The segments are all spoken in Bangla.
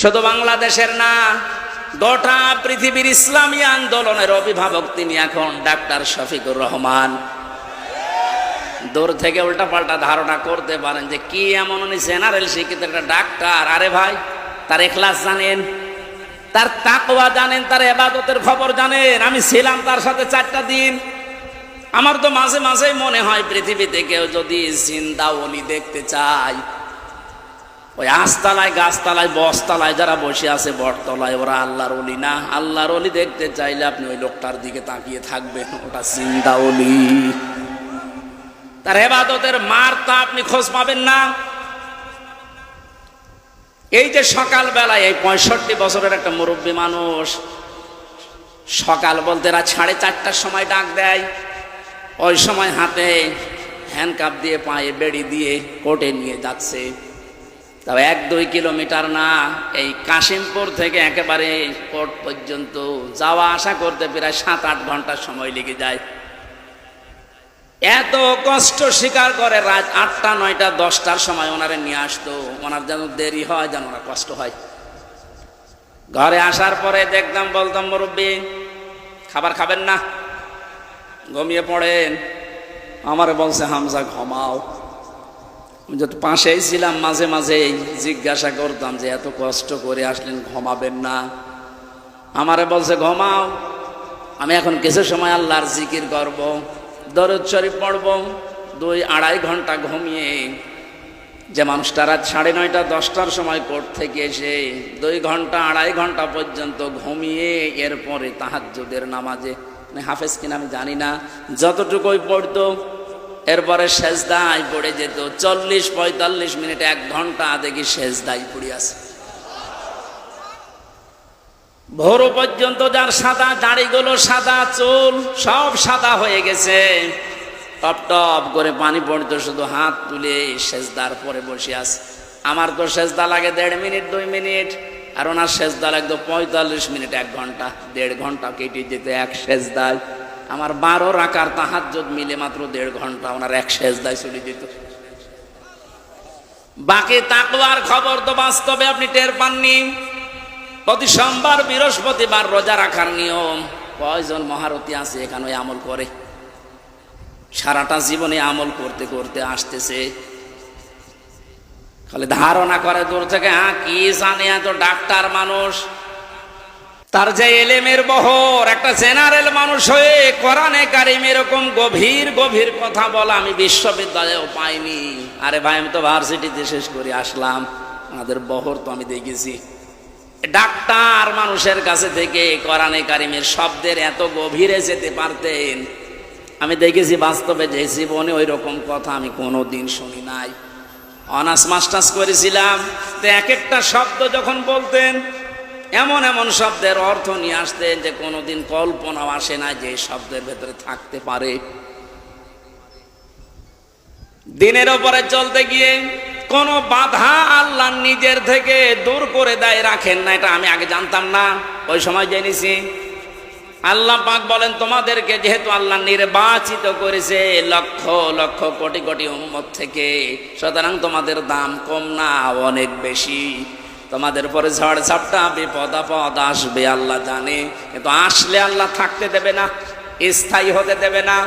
শুধু বাংলাদেশের না, গোটা পৃথিবীর ইসলামী আন্দোলনের অভিভাবক তিনি এখন ডাক্তার শফিকুর রহমান। দূর থেকে উল্টাপাল্টা ধারণা করতে পারেন যে কি এমন উনি জেনারেল শিক্ষিত একটা ডাক্তার। আরে ভাই, তার এখলাস জানেন, তার তাকওয়া জানেন, তার এবাদতের খবর জানেন। আমি ছিলাম তার সাথে চারটা দিন। আমার তো মাঝে মাঝে মনে হয় পৃথিবীতে কেউ যদি জিন্দা অলি দেখতে চায় ওই আস্তালায় গাছতলায়, বসতলায় যারা বসে আছে বটতলায়, ওরা আল্লাহর অলি না? আল্লাহর অলি দেখতে চাইলে আপনি ওই লোকটার দিকে তাকিয়ে থাকবেন। ওটা জিন্দা অলি তার হেবাদতের মার তা আপনি খোঁজ পাবেন না। এই যে সকালবেলায় এই পঁয়ষট্টি বছরের একটা মুরব্বী মানুষ সকাল বলতে রাত সাড়ে চারটার সময় ডাক দেয়। ওই সময় হাতে হ্যান্ডকাপ দিয়ে, পায়ে বেড়ি দিয়ে কোর্টে নিয়ে যাচ্ছে। তবে এক দুই কিলোমিটার না, এই কাশিমপুর থেকে একেবারে কোর্ট পর্যন্ত যাওয়া আসা করতে প্রায় সাত আট ঘণ্টার সময় লেগে যায়। এত কষ্ট স্বীকার করে রাত আটটা, নয়টা, দশটার সময় ওনারে নিয়ে আসতো। ওনার যেন দেরি হয়, যেন ওনার কষ্ট হয়। ঘরে আসার পরে দেখতাম, বলতাম, মুরব্বী, খাবার খাবেন না? ঘুমিয়ে পড়েন। আমারে বলছে, হামজা, ঘমাও। যত পাশেই ছিলাম, মাঝে মাঝে জিজ্ঞাসা করতাম যে, এত কষ্ট করে আসলেন, ঘুমাবেন না? আমারে বলছে, ঘুমাও। আমি এখন কিছু সময় আল্লাহর জিকির করব, দরদ শরীফ পড়ব, দুই আড়াই ঘণ্টা ঘুমিয়ে যে মানুষটা রাত সাড়ে নয়টা, দশটার সময় কোর্ট থেকে এসে দুই ঘণ্টা, আড়াই ঘণ্টা পর্যন্ত ঘুমিয়ে এরপরে তাহাজ্জুদের নামাজে। মানে হাফেজ কিনা আমি জানি না। যতটুকুই পড়তো এরপরে সেজদায় পড়ে যেত। চল্লিশ, পঁয়তাল্লিশ মিনিট এক ঘণ্টা দেখি সেজদাই পড়ে আছে। ভোর পর্যন্ত যার সাদা দাড়িগুলো, সাদা চুল, সব সাদা হয়ে গেছে। টপ টপ করে পানি পড়তো, শুধু হাত তুলে সেজদার পরে বসে আছে। আমার তো সেজদা লাগে দেড় মিনিট, দুই মিনিট, আর ওনার সেজদা লাগতো পঁয়তাল্লিশ মিনিট, এক ঘণ্টা, দেড় ঘণ্টা কেটে যেত এক সেজদায়। আমার বারো রাকার তাহাজ্জুদ মিলে মাত্র দেড় ঘণ্টা ওনার এক সেজদায় চলে যেত। বাকি তাকওয়ার খবর তো বাস্তবে আপনি টের পাননি। প্রতি সোমবার, বৃহস্পতিবার রোজা রাখার নিয়ম। কয়জন মহারতী আছে এখানে আমল করে? সারাটা জীবনে আমল করতে করতে আসতেছে। খালি ধারণা করে দূর থেকে হ্যাঁ কি জানে এত ডাক্তার মানুষ? তার যে এলেমের বহর, একটা জেনারেল মানুষ হয়ে কোরআনে কারিম এরকম গভীর গভীর কথা বলা আমি বিশ্ববিদ্যালয়েও পাইনি। আরে ভাই, আমি তো ভার্সিটিতে শেষ করে আসলাম। আমাদের বহর তো আমি দেখেছি। ডাক্তার মানুষের কাছে থেকে কোরআনে কারিমের শব্দের এত গভীরে যেতে পারতেন। আমি দেখেছি বাস্তবে যে জীবনে ওই রকম কথা আমি কোনো দিন শুনি নাই। অনার্স, মাস্টার্স করেছিলাম। তো এক একটা শব্দ যখন বলতেন এমন এমন শব্দের অর্থ নিয়ে আসতেন যে কোনোদিন কল্পনাও আসে না যে শব্দের ভেতরে থাকতে পারে। দিনের ওপরে চলতে গিয়ে কোনো বাধা আল্লাহ নিজের থেকে দূর করে দেয়, রাখেন না, এটা আমি আগে জানতাম না, ওই সময় জেনেছি। আল্লাহ পাক বলেন, তোমাদেরকে যেহেতু আল্লাহ নির্বাচিত করেছে লক্ষ লক্ষ কোটি কোটি উম্মত থেকে, সুতরাং তোমাদের দাম কম না, অনেক বেশি। তোমাদের পরে ঝড় ঝাপটা বিপদ আপদ আসবে, আল্লাহ জানে। কিন্তু আসলে আল্লাহ থাকতে দেবে না, স্থায়ী হতে দেবে না।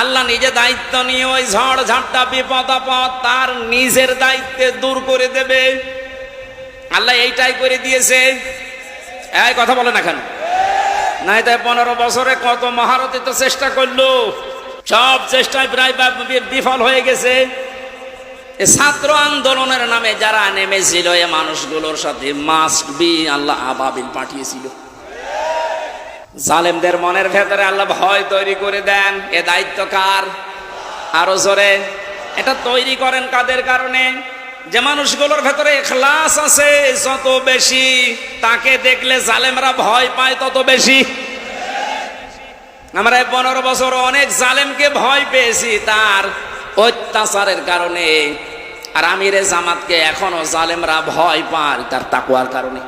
আল্লাহ নিজে দায়িত্ব নিয়ে ওই ঝড় ঝাপটা বিপদ আপদ তার নিজের দায়িত্বে দূর করে দেবে। আল্লাহ এইটাই করে দিয়েছে। এই কথা বলে না কেন? নাই তাই পনেরো বছরে কত মহারথী তো চেষ্টা করল। সব চেষ্টায় প্রায় বিফল হয়ে গেছে। ছাত্র আন্দোলনের নামে যারা নেমেছিল, এ মানুষগুলোর সাথে মাস্ট বি আল্লাহ আবাবিল পাঠিয়েছিল। জালেমদের মনের ভেতরে আল্লাহ ভয় তৈরি করে দেন। এ দায়িত্ব কার? আরও জোরে। এটা তৈরি করেন কাদের কারণে? যে মানুষগুলোর ভেতরে এখলাস আছে, যত বেশি তাকে দেখলে জালেমরা ভয় পায়, তত বেশি। আমরা পনেরো বছর অনেক জালেমকে ভয় পেয়েছি, তার অত্যাচারের কারণে। আর আমিরে জামাতকে এখনও জালেমরা ভয় পায় তার তাকুয়ার কারণে।